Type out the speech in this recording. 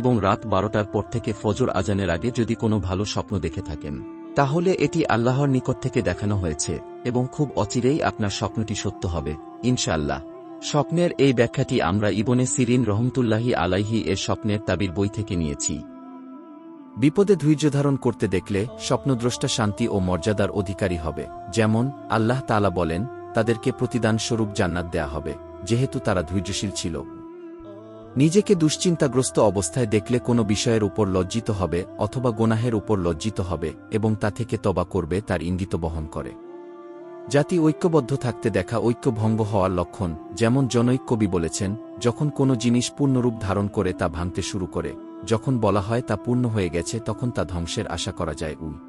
এবং রাত বারোটার পর থেকে ফজর আজানের আগে যদি কোনো ভালো স্বপ্ন দেখে থাকেন, তাহলে এটি আল্লাহর নিকট থেকে দেখানো হয়েছে এবং খুব অচিরেই আপনার স্বপ্নটি সত্য হবে, ইনশাআল্লাহ। স্বপ্নের এই ব্যাখ্যাটি আমরা ইবনে সিরিন রহমতুল্লাহি আলাইহি এর স্বপ্নের তাবির বই থেকে নিয়েছি। বিপদে ধৈর্য ধারণ করতে দেখলে স্বপ্নদ্রষ্টা শান্তি ও মর্যাদার অধিকারী হবে, যেমন আল্লাহ তালা বলেন, তাদেরকে প্রতিদান স্বরূপ জান্নাত দেয়া হবে, যেহেতু তারা ধৈর্যশীল ছিল। নিজেকে দুশ্চিন্তাগ্রস্ত অবস্থায় দেখলে কোনো বিষয়ের উপর লজ্জিত হবে অথবা গোনাহের উপর লজ্জিত হবে এবং তা থেকে তবা করবে তার ইঙ্গিত বহন করে। জাতি ঐক্যবদ্ধ থাকতে দেখা ঐক্য ভঙ্গ হওয়ার লক্ষণ, যেমন জনৈক কবি বলেছেন, যখন কোনো জিনিস পূর্ণরূপ ধারণ করে তা ভাঙতে শুরু করে, যখন বলা হয় তা পূর্ণ হয়ে গেছে তখন তা ধ্বংসের আশা করা যায়। উই